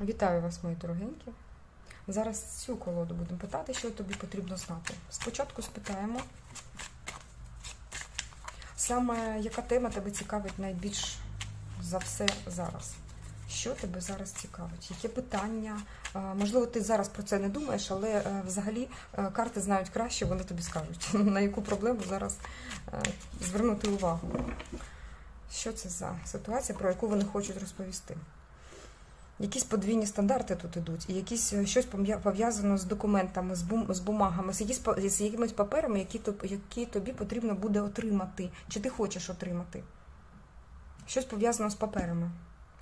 Вітаю вас, мої дорогенькі. Зараз цю колоду будемо питати, що тобі потрібно знати. Спочатку спитаємо, саме яка тема тебе цікавить найбільш за все зараз? Що тебе зараз цікавить? Яке питання? Можливо, ти зараз про це не думаєш, але е, взагалі е, карти знають краще, вони тобі скажуть, на яку проблему зараз е, звернути увагу. Що це за ситуація, про яку вони хочуть розповісти? Якісь подвійні стандарти тут ідуть, і якісь е, щось пов'язано з документами, з, бум, з бумагами, з, якісь, з якимись паперами, які, які тобі потрібно буде отримати. Чи ти хочеш отримати? Щось пов'язано з паперами.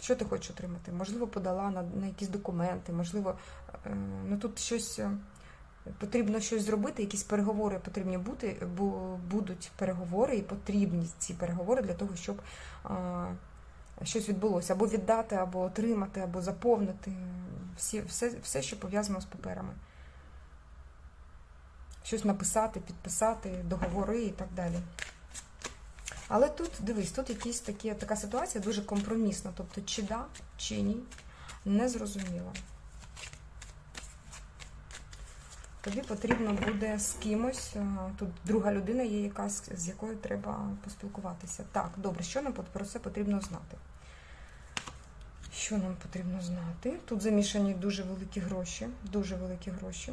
Що ти хочеш отримати? Можливо, подала на, на якісь документи, можливо, е, ну тут щось е, потрібно щось зробити, якісь переговори потрібні бути, бу, будуть переговори, і потрібні ці переговори для того, щоб. Щось відбулося, або віддати, або отримати, або заповнити. Всі, все, все, що пов'язано з паперами. Щось написати, підписати, договори і так далі. Але тут, дивись, тут якісь такі, така ситуація дуже компромісна. Тобто, чи да, чи ні, не Тобі потрібно буде з кимось, е, тут друга людина є якась, з якою треба поспілкуватися. Так, добре, що нам про це потрібно знати? Що нам потрібно знати? Тут замішані дуже великі гроші, дуже великі гроші.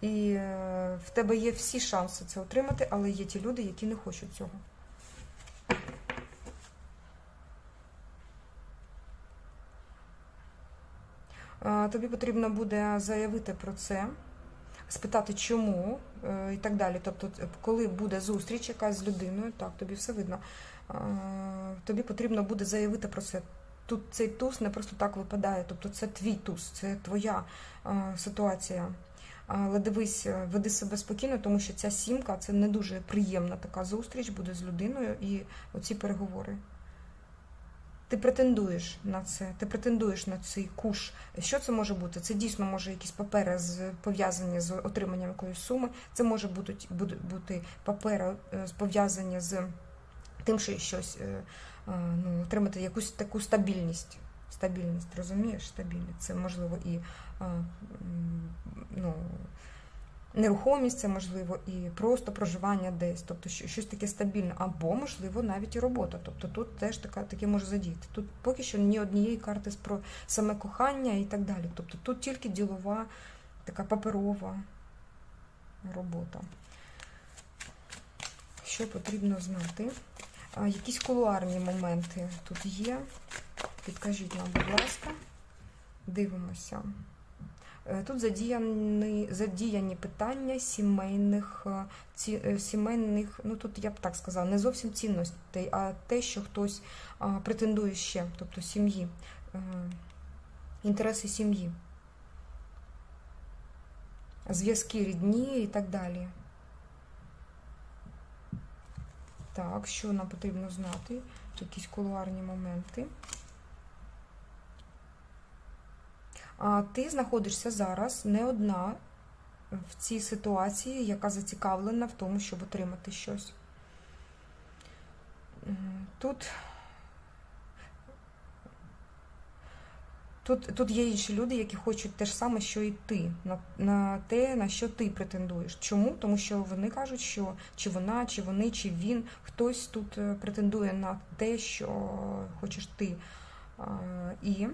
І е, в тебе є всі шанси це отримати, але є ті люди, які не хочуть цього. Тобі потрібно буде заявити про це, спитати, чому е, і так далі. Тобто, е, коли буде зустріч якась з людиною, так, тобі все видно, е, тобі потрібно буде заявити про це. Тут цей туз не просто так випадає, тобто це твій туз, це твоя е, ситуація. Але дивись, е, веди себе спокійно, тому що ця сімка це не дуже приємна така зустріч буде з людиною і оці переговори. Ти претендуєш на це, ти претендуєш на цей куш. Що це може бути? Це дійсно може якісь папери з пов'язані з отриманням якоїсь суми. Це може бути, бути, папери е, пов'язані з тим, що щось е, е, ну, отримати якусь таку стабільність. Стабільність, розумієш? Стабільність. Це можливо і ну, нерухомість, це можливо і просто проживання десь, тобто щось таке стабільне, або, можливо, навіть і робота. Тобто тут теж така, таке може задіяти. Тут поки що ні однієї карти про саме кохання і так далі. Тобто тут тільки ділова, така паперова робота. Що потрібно знати? Якісь кулуарні моменти тут є. Підкажіть нам, будь ласка. Дивимося. Е, Тут задіяні, задіяні питання сімейних, е, ці, е, сімейних, ну тут я б так сказала, не зовсім цінностей, а те, що хтось претендує ще, тобто сім'ї, інтереси сім'ї, зв'язки рідні і так далі. Так, що нам потрібно знати? Якісь кулуарні моменти. А ти знаходишся зараз не одна в цій ситуації, яка зацікавлена в тому, щоб отримати щось. Тут, тут, тут є інші люди, які хочуть те ж саме, що і ти, на, на те, на що ти претендуєш. Чому? Тому що вони кажуть, що чи вона, чи вони, чи він, хтось тут е, претендує на те, що хочеш ти. І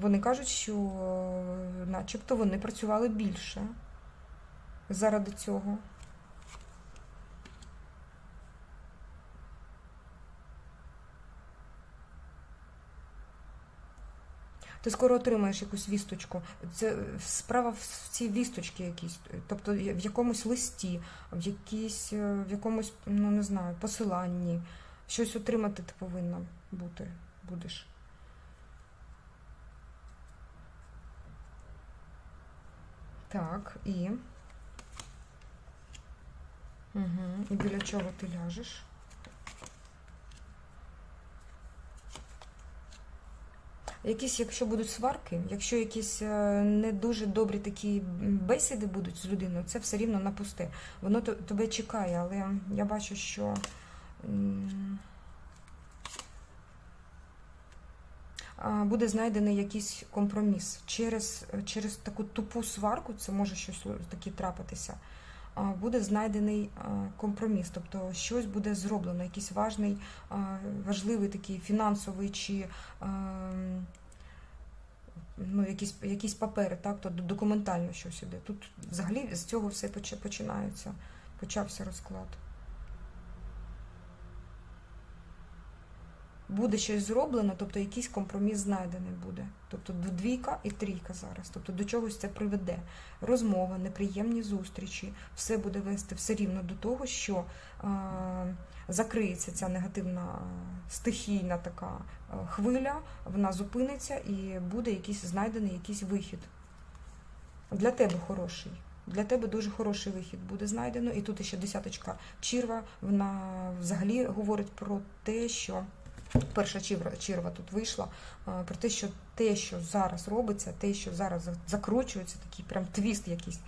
Вони кажуть, що е, начебто вони працювали більше заради цього. Ти скоро отримаєш якусь вісточку. Це е, справа в цій вісточці якійсь, тобто в якомусь листі, в якійсь, е, в якомусь, ну не знаю, посиланні. Щось отримати ти повинна бути, будеш. Так, і. Угу. І біля чого ти ляжеш? Якісь, якщо будуть сварки, якщо якісь е, не дуже добрі такі бесіди будуть з людиною, це все рівно на пусте. Воно тебе чекає, але я бачу, що буде знайдений якийсь компроміс. Через, через таку тупу сварку, це може щось таке трапитися. Буде знайдений компроміс, тобто щось буде зроблено, якийсь важний, важливий такий фінансовий чи ну, якісь, якісь папери, так, то документально щось іде. Тут взагалі з цього все починається. Почався розклад. Буде щось зроблено, тобто якийсь компроміс знайдений буде. Тобто двійка і трійка зараз. Тобто до чогось це приведе. Розмова, неприємні зустрічі, все буде вести все рівно до того, що е, закриється ця негативна е, стихійна така е, хвиля, вона зупиниться і буде якийсь знайдений якийсь вихід. Для тебе хороший. Для тебе дуже хороший вихід буде знайдено. І тут ще десяточка черва, вона взагалі говорить про те, що перша черва, тут вийшла, про те, що те, що зараз робиться, те, що зараз закручується, такий прям твіст якийсь,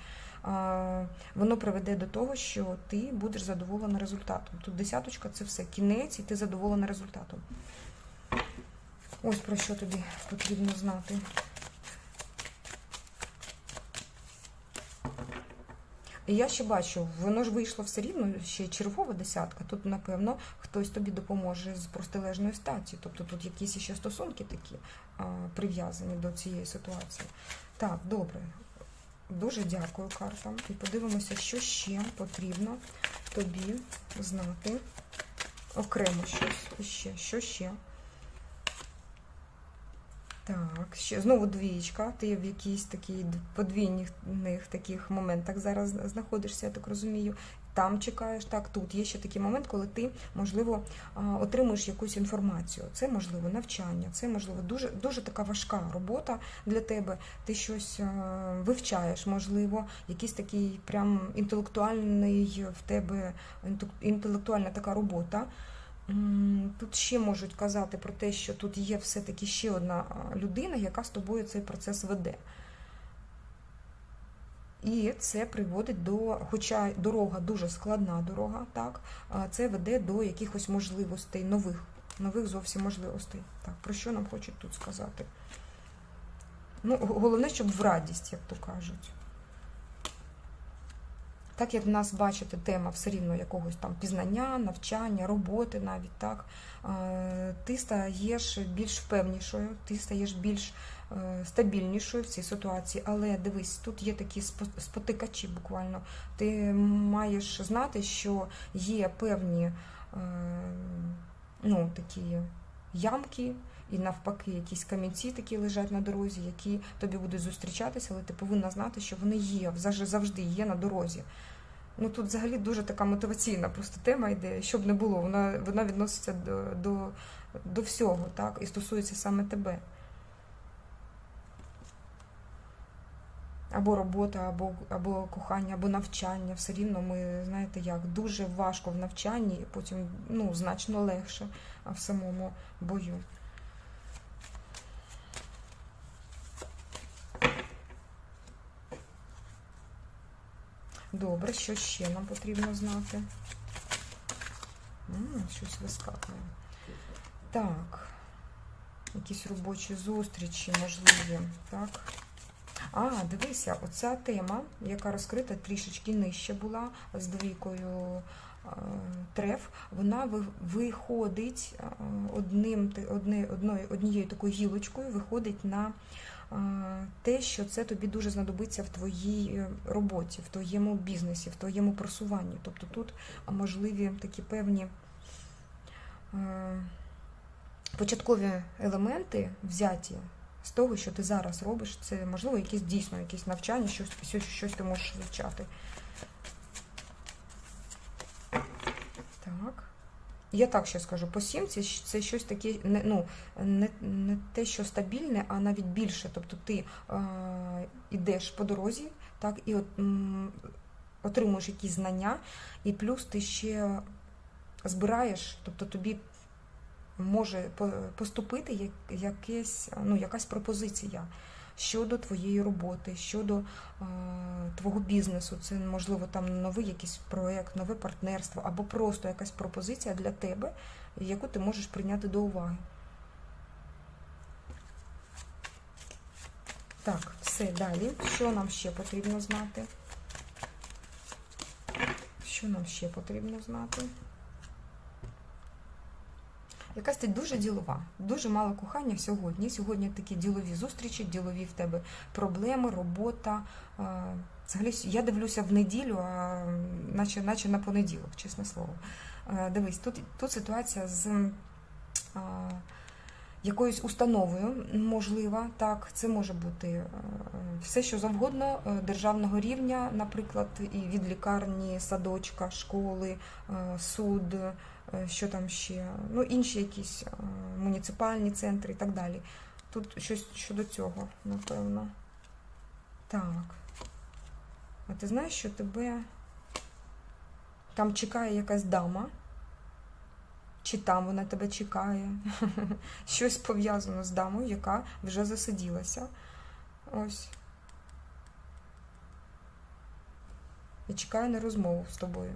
воно приведе до того, що ти будеш задоволена результатом. Тут десяточка це все кінець, і ти задоволена результатом. Ось про що тобі потрібно знати. І я ще бачу, воно ж вийшло все рівно, ще чергова десятка. Тут, напевно, хтось тобі допоможе з простилежної статі. Тобто тут якісь ще стосунки такі а, прив'язані до цієї ситуації. Так, добре. Дуже дякую картам. І подивимося, що ще потрібно тобі знати. Окремо щось ще. Що ще? Так, ще знову двієчка. Ти в якійсь такій подвійних таких моментах зараз знаходишся, я так розумію. Там чекаєш, так, тут є ще такий момент, коли ти, можливо, отримуєш якусь інформацію. Це можливо навчання, це можливо дуже дуже така важка робота для тебе. Ти щось вивчаєш, можливо, якийсь такий прям інтелектуальний в тебе інтел- інтелектуальна така робота. Тут ще можуть казати про те, що тут є все-таки ще одна людина, яка з тобою цей процес веде. І це приводить до, хоча дорога дуже складна дорога, так, це веде до якихось можливостей, нових, нових зовсім можливостей. Так, про що нам хочуть тут сказати? Ну, головне, щоб в радість, як то кажуть. Так як в нас, бачите, тема все рівно якогось там пізнання, навчання, роботи навіть так, е, ти стаєш більш впевнішою, ти стаєш більш е, стабільнішою в цій ситуації. Але дивись, тут є такі спо- спотикачі буквально. Ти маєш знати, що є певні е, ну, такі ямки. І навпаки, якісь камінці такі лежать на дорозі, які тобі будуть зустрічатися, але ти повинна знати, що вони є, завжди- є на дорозі. Ну тут взагалі дуже така мотиваційна просто тема йде, щоб не було. Вона, вона відноситься до, до, до всього, так, і стосується саме тебе. Або робота, або, або кохання, або навчання. Все рівно ми, знаєте, як дуже важко в навчанні, і потім ну, значно легше в самому бою. Добре, що ще нам потрібно знати? М, щось вискакує. Так. Якісь робочі зустрічі, можливі. Так. А, дивися, оця тема, яка розкрита трішечки нижче була з двійкою е, треф, вона виходить е, одним, одною, однією такою гілочкою, виходить на те, що це тобі дуже знадобиться в твоїй е, роботі, в твоєму бізнесі, в твоєму просуванні. Тобто тут можливі такі певні е, початкові елементи взяті з того, що ти зараз робиш, це можливо якісь дійсно якісь навчання, щось, щось, щось ти можеш вивчати. Так. Я так ще скажу, по сімці щ- це щось таке, не, ну, не, не те, що стабільне, а навіть більше. Тобто ти е, йдеш по дорозі, так, і от, м, отримуєш якісь знання, і плюс ти ще збираєш, тобто тобі може поступити як- якесь, ну, якась пропозиція щодо твоєї роботи, щодо е, твого бізнесу. Це можливо там новий якийсь проект, нове партнерство, або просто якась пропозиція для тебе, яку ти можеш прийняти до уваги. Так, все далі. Що нам ще потрібно знати? Що нам ще потрібно знати? Якась ти дуже ділова, дуже мало кохання сьогодні. Сьогодні такі ділові зустрічі, ділові в тебе проблеми, робота. Е, Взагалі, я дивлюся в неділю, а наче, наче на понеділок, чесне слово. Е, Дивись, тут, тут ситуація з якоюсь установою можлива. Так, це може бути е, все, що завгодно е, державного рівня, наприклад, і від лікарні, садочка, школи, е, суд, що там ще, ну інші якісь муніципальні центри і так далі. Тут щось щодо цього, напевно. Так. А ти знаєш, що тебе там чекає якась дама? Чи там вона тебе чекає? Щось пов'язано з дамою, яка вже засиділася. Ось. І чекає на розмову з тобою.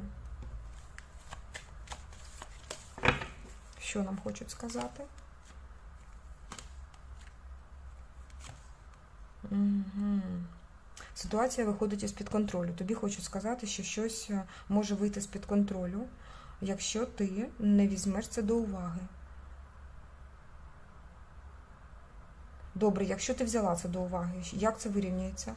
Що нам хочуть сказати? Угу. Ситуація виходить із-під контролю. Тобі хочуть сказати, що щось е, може вийти з-під контролю, якщо ти не візьмеш це до уваги. Добре, якщо ти взяла це до уваги, як це вирівнюється?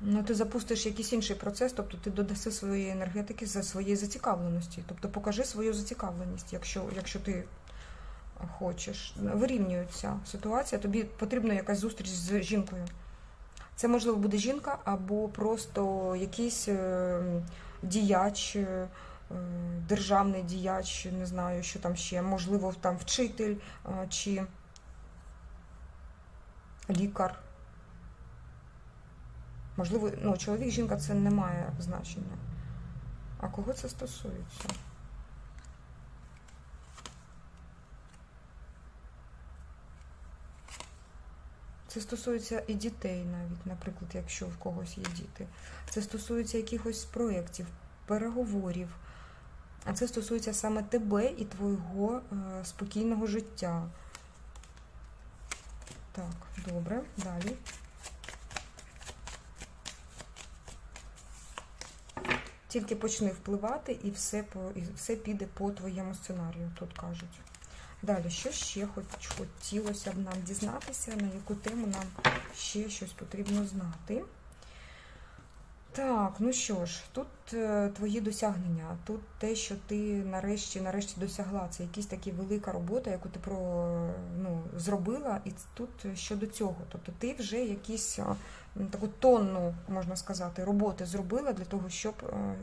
Ну, ти запустиш якийсь інший процес, тобто ти додаси своєї енергетики за своєї зацікавленості. Тобто покажи свою зацікавленість, якщо, якщо ти хочеш. Вирівнюється ситуація, тобі потрібна якась зустріч з жінкою. Це, можливо, буде жінка або просто якийсь е, діяч, е, державний діяч, не знаю, що там ще, можливо, там вчитель е, чи лікар. Можливо, ну, чоловік, жінка це не має значення. А кого це стосується? Це стосується і дітей навіть, наприклад, якщо в когось є діти. Це стосується якихось проєктів, переговорів. А це стосується саме тебе і твого е, спокійного життя. Так, добре, далі. Тільки почни впливати, і все і все піде по твоєму сценарію, тут кажуть. Далі, що ще хоч хотілося б нам дізнатися, на яку тему нам ще щось потрібно знати. Так, ну що ж, тут е, твої досягнення, тут те, що ти нарешті нарешті досягла, це якась така велика робота, яку ти про, ну, зробила, і тут щодо цього. Тобто ти вже якісь е, таку тонну, можна сказати, роботи зробила для того, щоб е,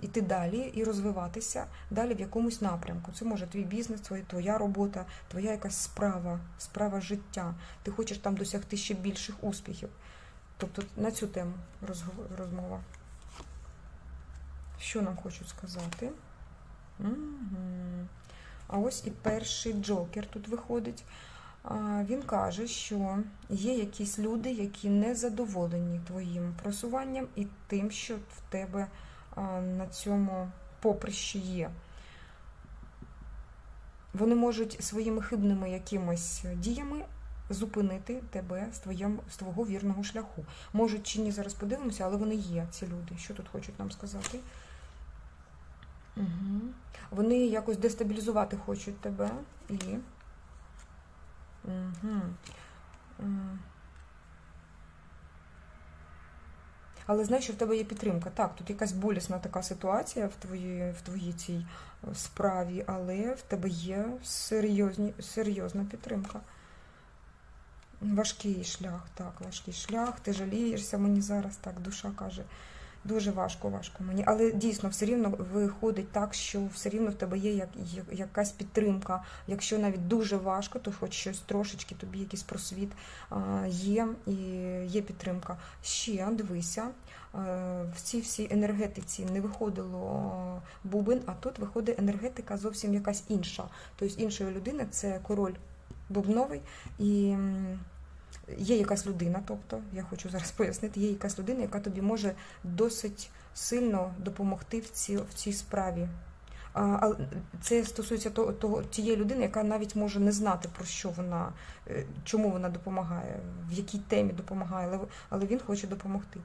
іти далі і розвиватися далі в якомусь напрямку. Це може твій бізнес, твоя, робота, твоя якась справа, справа життя. Ти хочеш там досягти ще більших успіхів. Тобто на цю тему розмова. Що нам хочуть сказати? А ось і перший джокер тут виходить. Він каже, що є якісь люди, які не задоволені твоїм просуванням і тим, що в тебе на цьому поприщі є. Вони можуть своїми хибними якимось діями зупинити тебе з твоєм, з твого вірного шляху. Можуть чи ні, зараз подивимося, але вони є, ці люди. Що тут хочуть нам сказати? Угу. Вони якось дестабілізувати хочуть тебе і. Угу. Але знаєш, що в тебе є підтримка. Так, тут якась болісна така ситуація в твоїй в твоїй цій справі, але в тебе є серйозні, серйозна підтримка. Важкий шлях, так, важкий шлях. Ти жалієшся мені зараз, так, душа каже. Дуже важко, важко мені. Але дійсно все рівно виходить так, що все рівно в тебе є як, якась підтримка. Якщо навіть дуже важко, то хоч щось трошечки, тобі якийсь просвіт є і є підтримка. Ще дивися, в цій всій енергетиці не виходило бубен, а тут виходить енергетика зовсім якась інша. Тобто іншої людини це король бубновий і. Є якась людина, тобто, я хочу зараз пояснити, є якась людина, яка тобі може досить сильно допомогти в цій, в цій справі. А, це стосується того, того тієї людини, яка навіть може не знати про що вона, е, чому вона допомагає, в якій темі допомагає, але, але він хоче допомогти.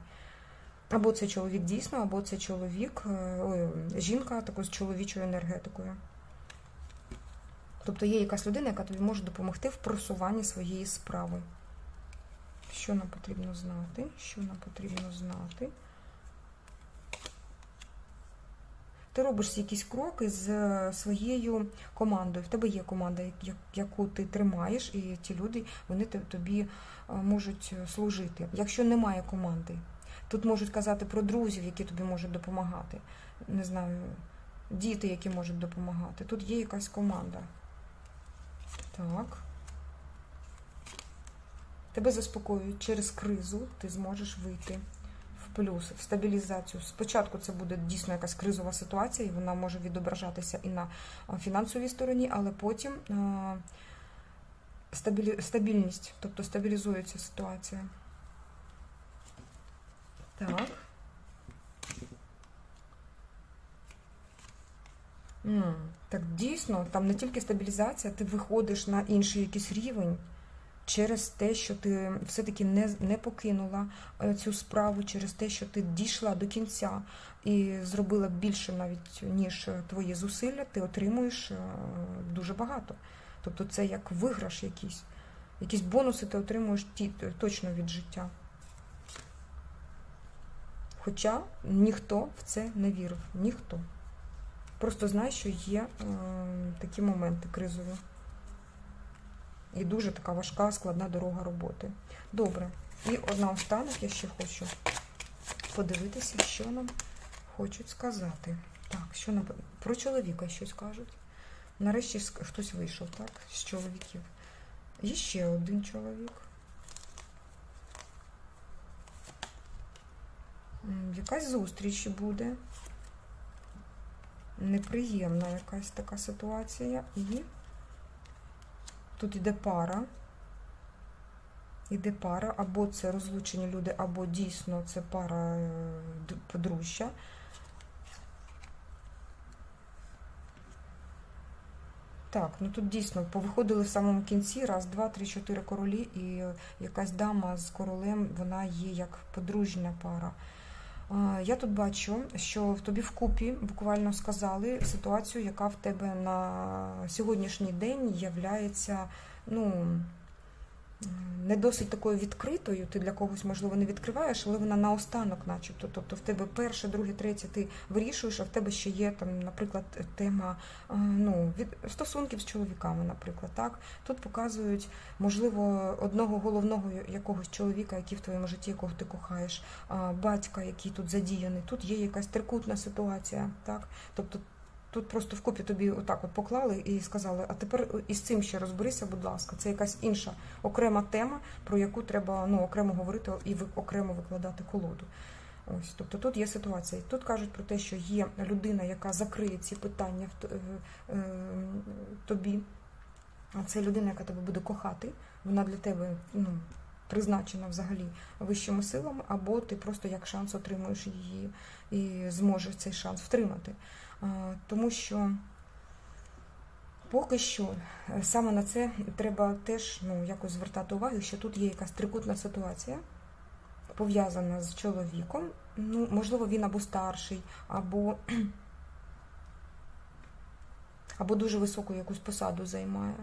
Або це чоловік дійсно, або це чоловік, е, ой, жінка також з чоловічою енергетикою. Тобто є якась людина, яка тобі може допомогти в просуванні своєї справи. Що нам потрібно знати? Що нам потрібно знати? Ти робиш якісь кроки з е, своєю командою. В тебе є команда, яку ти тримаєш, і ті люди вони тобі е, можуть служити. Якщо немає команди, тут можуть казати про друзів, які тобі можуть допомагати. Не знаю, діти, які можуть допомагати. Тут є якась команда. Так. Тебе заспокоюють через кризу, ти зможеш вийти в плюс, в стабілізацію. Спочатку це буде дійсно якась кризова ситуація, і вона може відображатися і на фінансовій стороні, але потім стабілі... стабільність, тобто стабілізується ситуація. Так. Так дійсно, там не тільки стабілізація, ти виходиш на інший якийсь рівень через те, що ти все-таки не, не покинула е, цю справу, через те, що ти дійшла до кінця і зробила більше навіть, ніж твої зусилля, ти отримуєш е, дуже багато. Тобто це як виграш якийсь. Якісь бонуси ти отримуєш ті, точно від життя. Хоча ніхто в це не вірив. Ніхто. Просто знай, що є е, такі моменти кризові. І дуже така важка, складна дорога роботи. Добре. І одна останок я ще хочу подивитися, що нам хочуть сказати. Так, що нам про чоловіка щось кажуть. Нарешті хтось вийшов, так, з чоловіків. Є ще один чоловік. Якась зустріч буде. Неприємна якась така ситуація. І тут іде пара. Іде пара, або це розлучені люди, або дійсно це пара е, подружжя. Так, ну тут дійсно повиходили в самому кінці, раз, два, три, чотири королі, і якась дама з королем, вона є як подружня пара. Я тут бачу, що в тобі вкупі буквально сказали ситуацію, яка в тебе на сьогоднішній день являється, ну, не досить такою відкритою. Ти для когось, можливо, не відкриваєш, але вона наостанок, начебто. Тобто в тебе перше, друге, третє ти вирішуєш, а в тебе ще є там, наприклад, тема ну, від стосунків з чоловіками, наприклад. Так? Тут показують, можливо, одного головного якогось чоловіка, який в твоєму житті, якого ти кохаєш, батька, який тут задіяний. Тут є якась трикутна ситуація. Так? Тобто Тут просто вкупі тобі отак от поклали і сказали, а тепер із цим ще розберися, будь ласка. Це якась інша окрема тема, про яку треба ну, окремо говорити і окремо викладати колоду. Ось, тобто тут є ситуація. Тут кажуть про те, що є людина, яка закриє ці питання в е, е, тобі. Це людина, яка тебе буде кохати. Вона для тебе ну, призначена взагалі вищими силами, або ти просто як шанс отримуєш її і зможеш цей шанс втримати. А, Тому що поки що е, саме на це треба теж ну, якось звертати увагу, що тут є якась трикутна ситуація, пов'язана з чоловіком. Ну, можливо, він або старший, або, або дуже високу якусь посаду займає.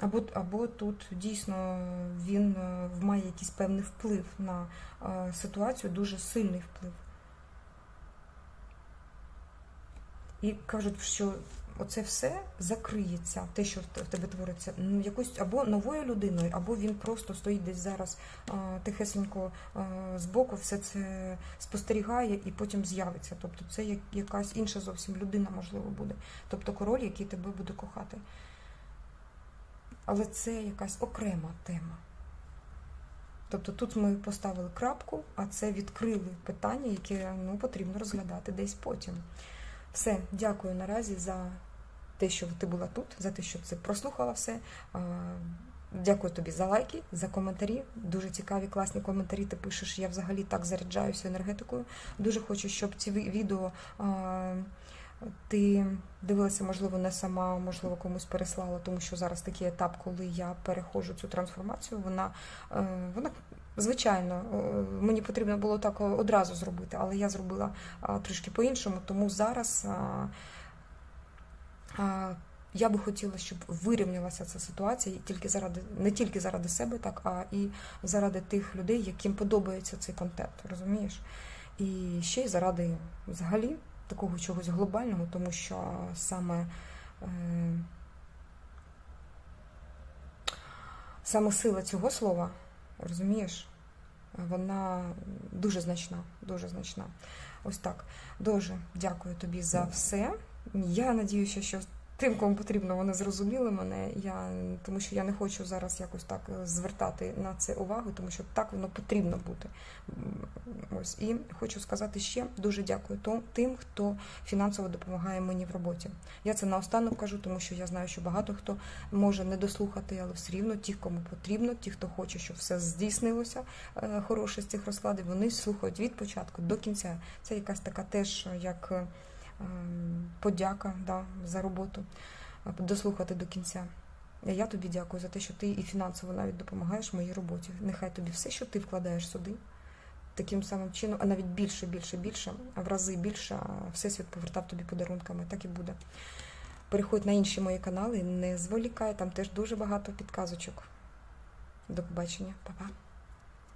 Або, або тут дійсно він е, має якийсь певний вплив на е, ситуацію, дуже сильний вплив. І кажуть, що оце все закриється, те, що в тебе твориться, ну, якось або новою людиною, або він просто стоїть десь зараз тихесенько збоку, все це спостерігає і потім з'явиться. Тобто це якась інша зовсім людина, можливо, буде. Тобто король, який тебе буде кохати. Але це якась окрема тема. Тобто тут ми поставили крапку, а це відкрили питання, яке ну, потрібно розглядати десь потім. Все, дякую наразі за те, що ти була тут, за те, що ти прослухала все. Дякую тобі за лайки, за коментарі. Дуже цікаві, класні коментарі. Ти пишеш. Я взагалі так заряджаюся енергетикою. Дуже хочу, щоб ці відео Ти дивилася, можливо, не сама, можливо, комусь переслала, тому що зараз такий етап, коли я переходжу цю трансформацію, вона, е, вона звичайно, е, мені потрібно було так одразу зробити, але я зробила трішки по-іншому, тому зараз я би хотіла, щоб вирівнялася ця ситуація тільки заради не тільки заради себе, так, а і заради тих людей, яким подобається цей контент, розумієш? І ще й заради взагалі такого чогось глобального, тому що саме, е, саме сила цього слова, розумієш, вона дуже значна, дуже значна. Ось так. Дуже дякую тобі за все. Я надіюся, що тим, кому потрібно, вони зрозуміли мене. Я, тому що я не хочу зараз якось так е, звертати на це увагу, тому що так воно потрібно бути. Ось і хочу сказати ще дуже дякую тим, хто фінансово допомагає мені в роботі. Я це наостанок кажу, тому що я знаю, що багато хто може не дослухати, але все рівно ті, кому потрібно, ті, хто хоче, щоб все здійснилося е, хороше з цих розкладів, вони слухають від початку до кінця. Це якась така теж як е, подяка да, за роботу, е, дослухати до кінця. Я тобі дякую за те, що ти і фінансово навіть допомагаєш моїй роботі. Нехай тобі все, що ти вкладаєш сюди, таким самим чином, а навіть більше, більше, більше, в рази більше, Всесвіт повертав тобі подарунками. Так і буде. Переходь на інші мої канали, не зволікай, там теж дуже багато підказочок. До побачення, Па-па.